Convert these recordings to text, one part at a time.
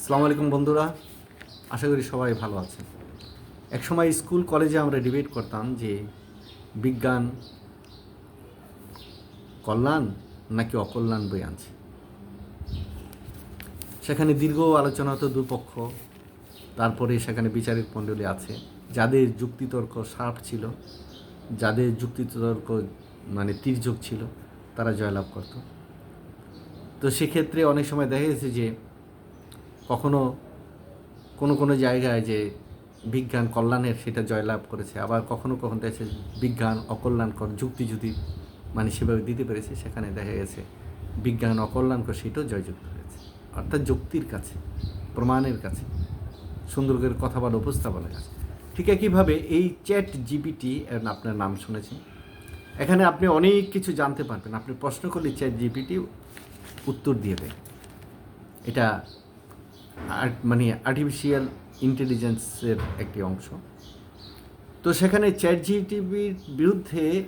আসসালামু আলাইকুম বন্ধুরা। আশা করি সবাই ভালো আছেন। একসময় স্কুল, কলেজে আমরা ডিবেট করতাম যে বিজ্ঞান কল্যাণ নাকি অকল্যাণ বই আনছে। সেখানে দীর্ঘ আলোচনা হতো দুপক্ষ, তারপরে সেখানে বিচারিক মণ্ডলী আছে। যাদের যুক্তিতর্ক শার্প ছিল, যাদের যুক্তিতর্ক মানে তির্যক ছিল, তারা জয়লাভ করত। তো সেক্ষেত্রে অনেক সময় দেখা গেছে যে কখনো কোনো কোনো জায়গায় যে বিজ্ঞান কল্যাণের সেটা জয়লাভ করেছে, আবার কখনো কখনো দেখা যাচ্ছে বিজ্ঞান অকল্যাণকর যুক্তি যদি মানে সেভাবে দিতে পেরেছে, সেখানে দেখা গেছে বিজ্ঞান অকল্যাণকর সেটাও জয়যুক্ত হয়েছে। অর্থাৎ যুক্তির কাছে, প্রমাণের কাছে সুন্দর করে কথা বলা, উপস্থাপনের কাছে। ঠিক একইভাবে এই চ্যাট জিপিটি আপনার নাম শুনেছেন? এখানে আপনি অনেক কিছু জানতে পারবেন। আপনি প্রশ্ন করলে চ্যাট জিপিটি উত্তর দিয়ে দেয়। এটা মানে আর্টিফিশিয়াল ইন্টেলিজেন্সের একটি অংশ। তো সেখানে চ্যাট জিটিভির বিরুদ্ধে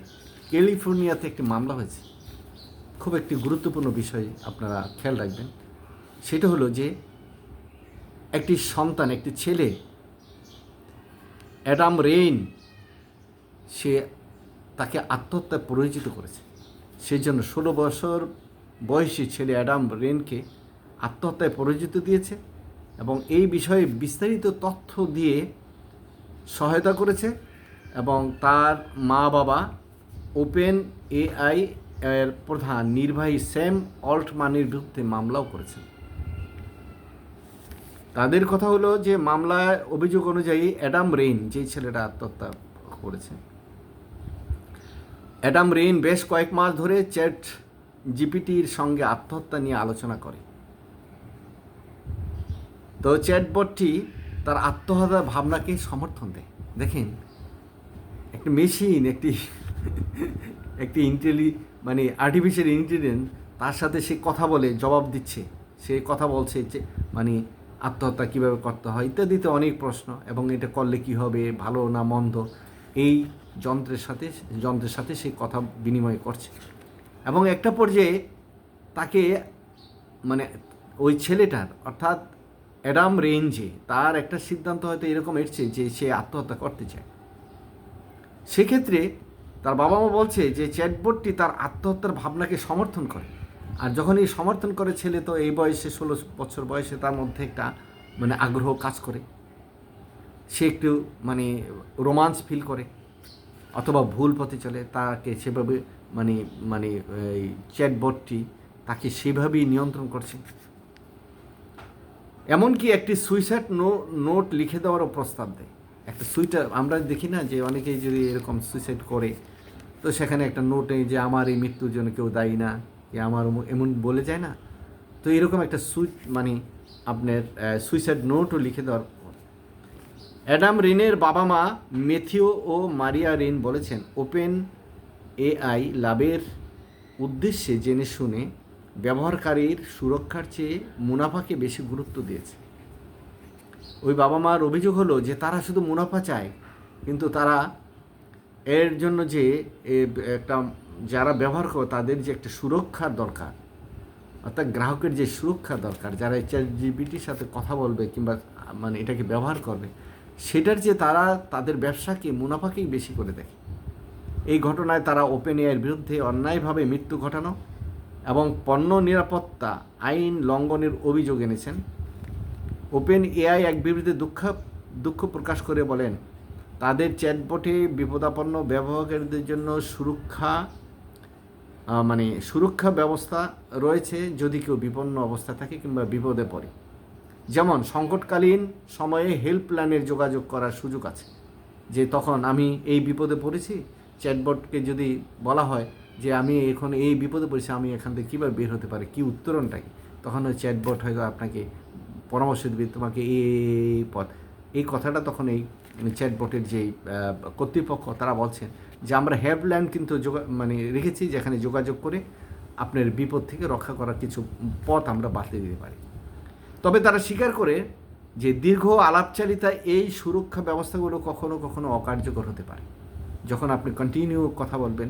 ক্যালিফোর্নিয়াতে একটি মামলা হয়েছে। খুব একটি গুরুত্বপূর্ণ বিষয় আপনারা খেয়াল রাখবেন। সেটা হলো যে একটি সন্তান, একটি ছেলে, অ্যাডাম রেইন, সে তাকে আত্মহত্যায় পরিচিত করেছে। সেই জন্য ষোলো বছর বয়সী ছেলে অ্যাডাম রেনকে আত্মহত্যায় পরিচিত দিয়েছে। এবং এই বিষয়ে বিস্তারিত তথ্য দিয়ে সহায়তা করেছে এবং তার মা বাবা ওপেন এআই এর প্রধান নির্বাহী স্যাম অল্টমানের বিরুদ্ধে মামলাও করেছেন। তাদের কথা হলো যে মামলায় অভিযোগ অনুযায়ী অ্যাডাম রেইন, যে ছেলেটা আত্মহত্যা করেছে, অ্যাডাম রেইন বেশ কয়েক মাস ধরে চ্যাট জিপিটির সঙ্গে আত্মহত্যা নিয়ে আলোচনা করে। তো চ্যাটবটটি তার আত্মহত্যার ভাবনাকে সমর্থন দেয়। দেখেন, একটি মেশিন একটি একটি ইন্টেলি মানে আর্টিফিশিয়াল ইন্টেলিজেন্স তার সাথে সে কথা বলে, জবাব দিচ্ছে। সে কথা বলছে যে মানে আত্মহত্যা কীভাবে করতে হয়, ইত্যাদিতে অনেক প্রশ্ন এবং এটা করলে কি হবে, ভালো না মন্দ, এই যন্ত্রের সাথে যন্ত্রের সাথে সে কথা বিনিময় করছে। এবং একটা পর্যায়ে তাকে মানে ওই ছেলেটার, অর্থাৎ অ্যাডাম রেঞ্জে তার একটা সিদ্ধান্ত হয়তো এরকম এসছে যে সে আত্মহত্যা করতে চায়। সেক্ষেত্রে তার বাবা মা বলছে যে চ্যাটবোর্ডটি তার আত্মহত্যার ভাবনাকে সমর্থন করে। আর যখন এই সমর্থন করে ছেলে তো এই বয়সে ষোলো বছর বয়সে তার মধ্যে একটা মানে আগ্রহ কাজ করে। সে একটু মানে রোমান্স ফিল করে অথবা ভুল পথে চলে তাকে সেভাবে মানে মানে এই চ্যাটবোর্ডটি তাকে সেভাবেই নিয়ন্ত্রণ করছে। এমনকি একটি সুইসাইড নো, নোট লিখে দেওয়ারও প্রস্তাব দেয়। একটা সুইটার, আমরা দেখি না যে অনেকেই যদি এরকম সুইসাইড করে, তো সেখানে একটা নোটে যে আমার এই মৃত্যুর জন্য কেউ দায়ী না, কি আমার এমন বলে যায় না? তো এরকম একটা সুইট মানে আপনার সুইসাইড নোটও লিখে দেওয়ার অ্যাডাম রিনের বাবা মা মেথিও ও মারিয়া রিন বলেছেন, ওপেন এআই লাভের উদ্দেশ্যে জেনে শুনে ব্যবহারকারীর সুরক্ষার চেয়ে মুনাফাকে বেশি গুরুত্ব দিয়েছে। ওই বাবা মার অভিযোগ হলো যে তারা শুধু মুনাফা চায়, কিন্তু তারা এর জন্য যে একটা যারা ব্যবহার করে তাদের যে একটা সুরক্ষার দরকার, অর্থাৎ গ্রাহকের যে সুরক্ষা দরকার, যারা চ্যাট জিপিটির সাথে কথা বলবে কিংবা মানে এটাকে ব্যবহার করবে, সেটার যে তারা তাদের ব্যবসাকে, মুনাফাকেই বেশি করে দেখে। এই ঘটনায় তারা ওপেন এআইয়ের বিরুদ্ধে অন্যায়ভাবে মৃত্যু ঘটানো এবং পণ্য নিরাপত্তা আইন লঙ্ঘনের অভিযোগ এনেছেন। ওপেন এআই এক বিবৃতিতে দুঃখ দুঃখ প্রকাশ করে বলেন, তাদের চ্যাটবটে বিপদাপন্ন ব্যবহারকারীদের জন্য সুরক্ষা মানে সুরক্ষা ব্যবস্থা রয়েছে যদি কেউ বিপন্ন অবস্থা থাকে কিংবা বিপদে পড়ে। যেমন, সংকটকালীন সময়ে হেল্পলাইনের যোগাযোগ করার সুযোগ আছে। যে তখন আমি এই বিপদে পড়েছি, চ্যাটবটকে যদি বলা হয় যে আমি এখন এই বিপদে পড়েছি, আমি এখান থেকে কীভাবে বের হতে পারি, কী উত্তরণটা কি? তখন ওই চ্যাটবট হয়তো আপনাকে পরামর্শ দেবে, তোমাকে এই পথ। এই কথাটা তখন এই চ্যাটবটের যে কর্তৃপক্ষ, তারা বলছেন যে, আমরা হেল্পলাইন কিন্তু মানে রেখেছি যেখানে যোগাযোগ করে আপনার বিপদ থেকে রক্ষা করার কিছু পথ আমরা বাতলে দিতে পারি। তবে তারা স্বীকার করে যে, দীর্ঘ আলাপচারিতা এই সুরক্ষা ব্যবস্থাগুলো কখনো কখনো অকার্যকর হতে পারে। যখন আপনি কন্টিনিউ কথা বলবেন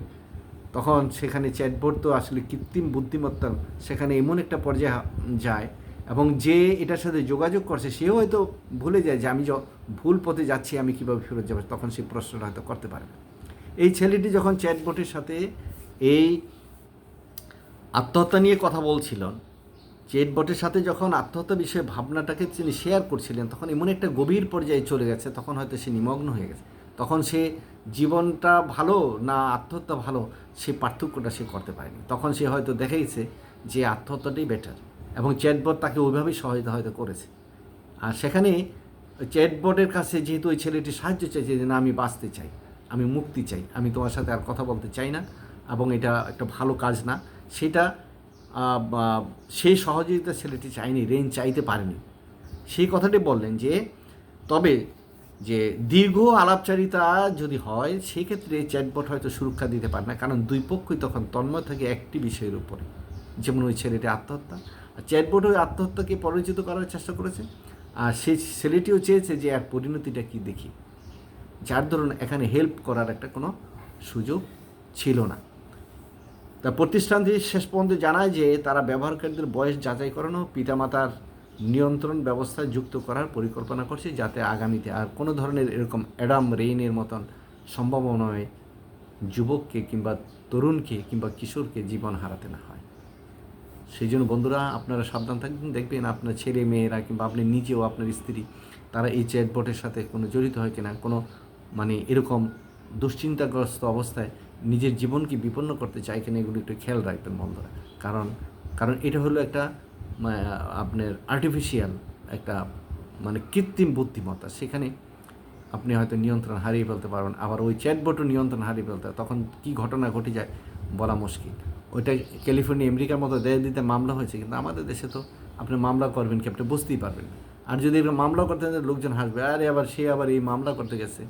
তখন সেখানে চ্যাটবোর্ড তো আসলে কৃত্রিম বুদ্ধিমত্তা, সেখানে এমন একটা পর্যায়ে যায় এবং যে এটার সাথে যোগাযোগ করছে সেও হয়তো ভুলে যায় যে আমি ভুল পথে যাচ্ছি, আমি কীভাবে ফেরত যাব, তখন সেই প্রশ্নটা হয়তো করতে পারে না। এই ছেলেটি যখন চ্যাটবোটের সাথে এই আত্মহত্যা নিয়ে কথা বলছিলেন চেটবটের সাথে যখন আত্মহত্যা বিষয়ে ভাবনাটাকে তিনি শেয়ার করছিলেন, তখন এমন একটা গভীর পর্যায়ে চলে গেছে, তখন হয়তো সে নিমগ্ন হয়ে গেছে তখন সে জীবনটা ভালো না আত্মহত্যা ভালো, সে পার্থক্যটা সে করতে পারেনি। তখন সে হয়তো দেখেইছে যে আত্মহত্যাটাই বেটার এবং চ্যাটবট তাকে ওইভাবেই সহায়তা হয়তো করেছে। আর সেখানে চ্যাটবটের কাছে যেহেতু ওই ছেলেটি সাহায্য চাইছে যে, না, আমি বাঁচতে চাই, আমি মুক্তি চাই, আমি তোমার সাথে আর কথা বলতে চাই না এবং এটা একটা ভালো কাজ না। সেটা সেই সহযোগিতা ছেলেটি চায়নি রেঞ্জ চাইতে পারেনি। সেই কথাটি বললেন যে, তবে যে দীর্ঘ আলাপচারিতা যদি হয়, সেক্ষেত্রে চ্যাটবট হয়তো সুরক্ষা দিতে পারে না। কারণ দুই পক্ষই তখন তন্ময় থাকে একটি বিষয়ের উপরে। যেমন ওই ছেলেটি আত্মহত্যা। আর চ্যাটবট ওই আত্মহত্যাকে পরিচিত করার চেষ্টা করেছে। আর সেই ছেলেটিও চেয়েছে যে আর পরিণতিটা কি দেখি। যার ধরুন এখানে হেল্প করার একটা কোনো সুযোগ ছিল না। তা প্রতিষ্ঠানটি শেষ পর্যন্ত জানায় যে তারা ব্যবহারকারীদের বয়স যাচাই করানো, পিতামাতার নিয়ন্ত্রণ ব্যবস্থা যুক্ত করার পরিকল্পনা করছে যাতে আগামীতে আর কোনো ধরনের এরকম অ্যাডাম রেইনের মতন সম্ভাবনায় যুবককে কিংবা তরুণকে কিংবা কিশোরকে জীবন হারাতে না হয়। সেই জন্য বন্ধুরা, আপনারা সাবধান থাকবেন। দেখবেন আপনার ছেলে মেয়েরা কিংবা আপনি নিজেও আপনার স্ত্রী, তারা এই চ্যাটবটের সাথে কোনো জড়িত হয় কিনা, কোনো মানে এরকম দুশ্চিন্তাগ্রস্ত অবস্থায় নিজের জীবনকে বিপন্ন করতে চায় কিনা, এগুলো একটু খেয়াল রাখবেন বন্ধুরা। কারণ কারণ এটা হলো একটা আপনার আর্টিফিশিয়াল একটা মানে কৃত্রিম বুদ্ধিমত্তা। সেখানে আপনি হয়তো নিয়ন্ত্রণ হারিয়ে ফেলতে পারবেন। আবার ওই চ্যাটবটও নিয়ন্ত্রণ হারিয়ে ফেলতে। তখন কি ঘটনা ঘটে যায় বলা মুশকিল। ওইটা ক্যালিফোর্নিয়া, আমেরিকার মতো দেশ দিতে মামলা হয়েছে, কিন্তু আমাদের দেশে তো আপনি মামলা করবেন কি? আপনি বুঝতেই পারবেন আর যদি মামলা করতে লোকজন হাসবে, আরে, আবার সে আবার এই মামলা করতে গেছে।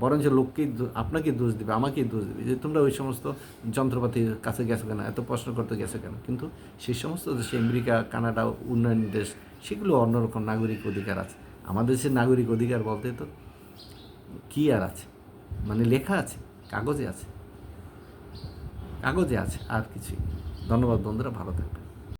বরঞ্চ লোককেই আপনাকে দোষ দেবে, আমাকেই দোষ দেবে। যে তোমরা ওই সমস্ত যন্ত্রপাতির কাছে গেছো কেন? এত প্রশ্ন করতে গেছো কেন? কিন্তু সেই সমস্ত দেশে, আমেরিকা, কানাডা, উন্নয়ন দেশ, সেগুলো অন্যরকম নাগরিক অধিকার আছে। আমাদের দেশের নাগরিক অধিকার বলতে তো কি আর আছে? মানে লেখা আছে, কাগজে আছে। কাগজে আছে, আর কিছুই। ধন্যবাদ বন্ধুরা, ভালো থাকবেন।